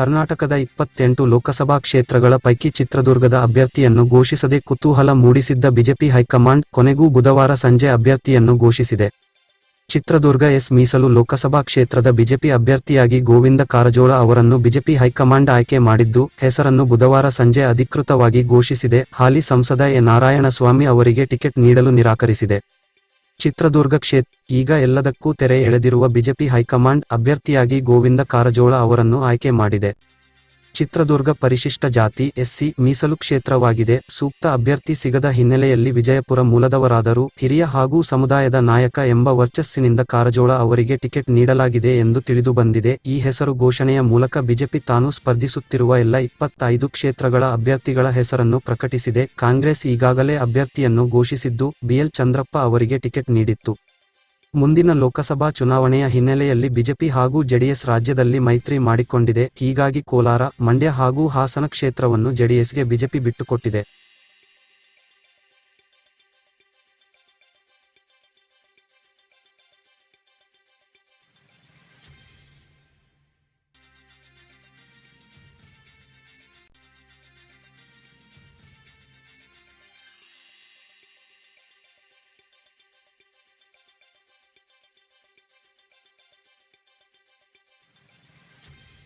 ಕರ್ನಾಟಕದ ಇಪ್ಪತ್ತೆಂಟು ಲೋಕಸಭಾ ಕ್ಷೇತ್ರಗಳ ಪೈಕಿ ಚಿತ್ರದುರ್ಗದ ಅಭ್ಯರ್ಥಿಯನ್ನು ಘೋಷಿಸದೆ ಕುತೂಹಲ ಮೂಡಿಸಿದ್ದ ಬಿಜೆಪಿ ಹೈಕಮಾಂಡ್ ಕೊನೆಗೂ ಬುಧವಾರ ಸಂಜೆ ಅಭ್ಯರ್ಥಿಯನ್ನು ಘೋಷಿಸಿದೆ. ಚಿತ್ರದುರ್ಗ ಎಸ್ ಮೀಸಲು ಲೋಕಸಭಾ ಕ್ಷೇತ್ರದ ಬಿಜೆಪಿ ಅಭ್ಯರ್ಥಿಯಾಗಿ ಗೋವಿಂದ ಕಾರಜೋಳ ಅವರನ್ನು ಬಿಜೆಪಿ ಹೈಕಮಾಂಡ್ ಆಯ್ಕೆ ಮಾಡಿದ್ದು, ಹೆಸರನ್ನು ಬುಧವಾರ ಸಂಜೆ ಅಧಿಕೃತವಾಗಿ ಘೋಷಿಸಿದೆ. ಹಾಲಿ ಸಂಸದ ಎ. ನಾರಾಯಣಸ್ವಾಮಿ ಅವರಿಗೆ ಟಿಕೆಟ್ ನೀಡಲು ನಿರಾಕರಿಸಿದೆ. ಚಿತ್ರದುರ್ಗ ಕ್ಷೇತ್ರ ಈಗ ಎಲ್ಲದಕ್ಕೂ ತೆರೆ ಎಳೆದಿರುವ ಬಿಜೆಪಿ ಹೈಕಮಾಂಡ್ ಅಭ್ಯರ್ಥಿಯಾಗಿ ಗೋವಿಂದ ಕಾರಜೋಳ ಅವರನ್ನು ಆಯ್ಕೆ ಮಾಡಿದೆ. ಚಿತ್ರದುರ್ಗ ಪರಿಶಿಷ್ಟ ಜಾತಿ ಎಸ್ಸಿ ಮೀಸಲು ಕ್ಷೇತ್ರವಾಗಿದೆ. ಸೂಕ್ತ ಅಭ್ಯರ್ಥಿ ಸಿಗದ ಹಿನ್ನೆಲೆಯಲ್ಲಿ ವಿಜಯಪುರ ಮೂಲದವರಾದರೂ ಹಿರಿಯ ಹಾಗೂ ಸಮುದಾಯದ ನಾಯಕ ಎಂಬ ವರ್ಚಸ್ಸಿನಿಂದ ಕಾರಜೋಳ ಅವರಿಗೆ ಟಿಕೆಟ್ ನೀಡಲಾಗಿದೆ ಎಂದು ತಿಳಿದುಬಂದಿದೆ ಈ ಹೆಸರು ಘೋಷಣೆಯ ಮೂಲಕ ಬಿಜೆಪಿ ತಾನು ಸ್ಪರ್ಧಿಸುತ್ತಿರುವ ಎಲ್ಲ ಇಪ್ಪತ್ತೈದು ಕ್ಷೇತ್ರಗಳ ಅಭ್ಯರ್ಥಿಗಳ ಹೆಸರನ್ನು ಪ್ರಕಟಿಸಿದೆ. ಕಾಂಗ್ರೆಸ್ ಈಗಾಗಲೇ ಅಭ್ಯರ್ಥಿಯನ್ನು ಘೋಷಿಸಿದ್ದು ಬಿಎಲ್ ಚಂದ್ರಪ್ಪ ಅವರಿಗೆ ಟಿಕೆಟ್ ನೀಡಿತ್ತು. ಮುಂದಿನ ಲೋಕಸಭಾ ಚುನಾವಣೆಯ ಹಿನ್ನೆಲೆಯಲ್ಲಿ ಬಿಜೆಪಿ ಹಾಗೂ ಜೆಡಿಎಸ್ ರಾಜ್ಯದಲ್ಲಿ ಮೈತ್ರಿ ಮಾಡಿಕೊಂಡಿದೆ. ಹೀಗಾಗಿ ಕೋಲಾರ, ಮಂಡ್ಯ ಹಾಗೂ ಹಾಸನ ಕ್ಷೇತ್ರವನ್ನು ಜೆಡಿಎಸ್ಗೆ ಬಿಜೆಪಿ ಬಿಟ್ಟುಕೊಟ್ಟಿದೆ.